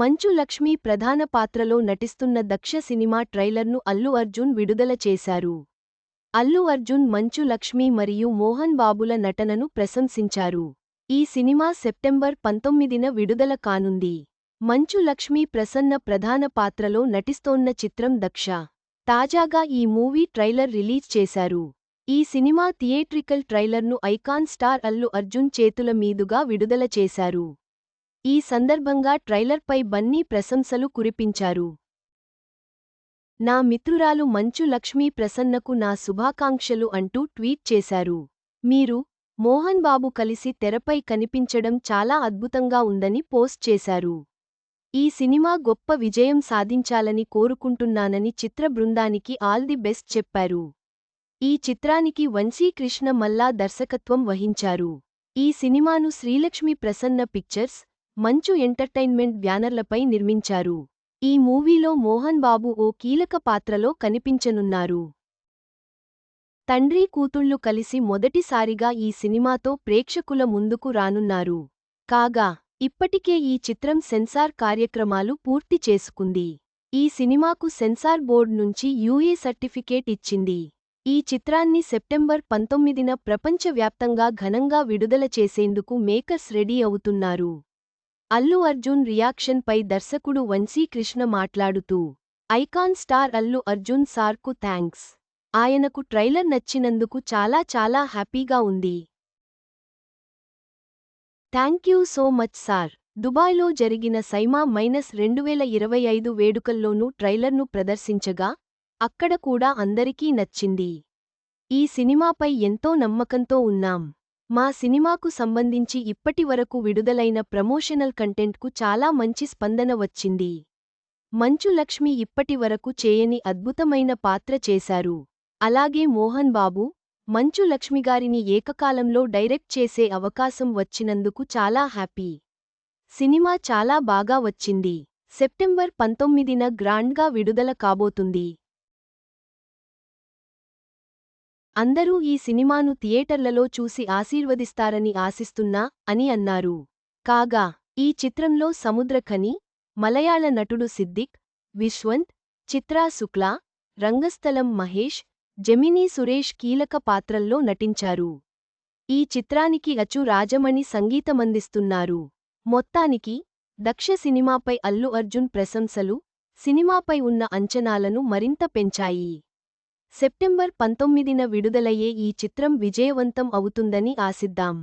మంచు లక్ష్మి ప్రధాన పాత్రలో నటిస్తున్న దక్ష సినిమా ట్రైలర్ను అల్లు అర్జున్ విడుదల చేశారు. అల్లు అర్జున్ మంచు లక్ష్మి మరియు మోహన్ బాబుల నటనను ప్రశంసించారు. ఈ సినిమా సెప్టెంబర్ పంతొమ్మిదిన విడుదల కానుంది. మంచు లక్ష్మి ప్రసన్న ప్రధాన పాత్రలో నటిస్తోన్న చిత్రం దక్ష. తాజాగా ఈ మూవీ ట్రైలర్ రిలీజ్ చేశారు. ఈ సినిమా థియేట్రికల్ ట్రైలర్ను ఐకాన్ స్టార్ అల్లు అర్జున్ చేతుల మీదుగా విడుదల చేశారు. ఈ సందర్భంగా ట్రైలర్పై బన్నీ ప్రశంసలు కురిపించారు. నా మిత్రురాలు మంచు లక్ష్మీ ప్రసన్నకు నా శుభాకాంక్షలు అంటూ ట్వీట్ చేశారు. మీరు మోహన్ బాబు కలిసి తెరపై కనిపించడం చాలా అద్భుతంగా ఉందని పోస్ట్ చేశారు. ఈ సినిమా గొప్ప విజయం సాధించాలని కోరుకుంటున్నానని చిత్ర బృందానికి ఆల్ ది బెస్ట్ చెప్పారు. ఈ చిత్రానికి వంశీ కృష్ణ మల్లా దర్శకత్వం వహించారు. ఈ సినిమాను శ్రీలక్ష్మి ప్రసన్న పిక్చర్స్ మంచు ఎంటర్టైన్మెంట్ బ్యానర్లపై నిర్మించారు. ఈ మూవీలో మోహన్ బాబు ఓ కీలక పాత్రలో కనిపించనున్నారు. తండ్రి కూతుళ్ళు కలిసి మొదటిసారిగా ఈ సినిమాతో ప్రేక్షకుల ముందుకు రానున్నారు. కాగా ఇప్పటికే ఈ చిత్రం సెన్సార్ కార్యక్రమాలు పూర్తి చేసుకుంది. ఈ సినిమాకు సెన్సార్ బోర్డు నుంచి యూఏ సర్టిఫికేట్ ఇచ్చింది. ఈ చిత్రాన్ని సెప్టెంబర్ పంతొమ్మిదిన ప్రపంచవ్యాప్తంగా ఘనంగా విడుదల చేసేందుకు మేకర్స్ రెడీ అవుతున్నారు. అల్లు అర్జున్ రియాక్షన్ పై దర్శకుడు వంశీ కృష్ణ మాట్లాడుతూ ఐకాన్ స్టార్ అల్లు అర్జున్ సార్కు థ్యాంక్స్ ఆయనకు ట్రైలర్ నచ్చినందుకు చాలా చాలా హ్యాపీగా ఉంది. Thank you so much sir. దుబాయ్లో జరిగిన సైమా మైనస్ రెండువేల ఇరవై ఐదు వేడుకల్లోనూ ట్రైలర్ను ప్రదర్శించగా అక్కడ కూడా అందరికీ నచ్చింది. ఈ సినిమాపై ఎంతో నమ్మకంతో ఉన్నాం. మా సినిమాకు సంబంధించి ఇప్పటివరకు విడుదలైన ప్రమోషనల్ కంటెంట్కు చాలా మంచి స్పందన వచ్చింది. మంచు లక్ష్మి ఇప్పటివరకు చేయని అద్భుతమైన పాత్ర చేశారు. అలాగే మోహన్ బాబు మంచు లక్ష్మిగారిని ఏకకాలంలో డైరెక్ట్ చేసే అవకాశం వచ్చినందుకు చాలా హ్యాపీ. సినిమా చాలా బాగా వచ్చింది. సెప్టెంబర్ పంతొమ్మిదిన గ్రాండ్గా విడుదల కాబోతుంది. అందరూ ఈ సినిమాను థియేటర్లలో చూసి ఆశీర్వదిస్తారని ఆశిస్తున్నా అని అన్నారు. కాగా ఈ చిత్రంలో సముద్రఖని మలయాళ నటుడు సిద్దిక్ విశ్వంత్ చిత్రా శుక్లా రంగస్థలం మహేష్ జెమినీ సురేష్ కీలక పాత్రల్లో నటించారు. ఈ చిత్రానికి అచు రాజమణి సంగీతమందిస్తున్నారు. మొత్తానికి దక్ష సినిమాపై అల్లు అర్జున్ ప్రశంసలు సినిమాపై ఉన్న అంచనాలను మరింత పెంచాయి. సెప్టెంబర్ పంతొమ్మిదిన విడుదలయ్యే ఈ చిత్రం విజయవంతం అవుతుందని ఆశిద్దాం.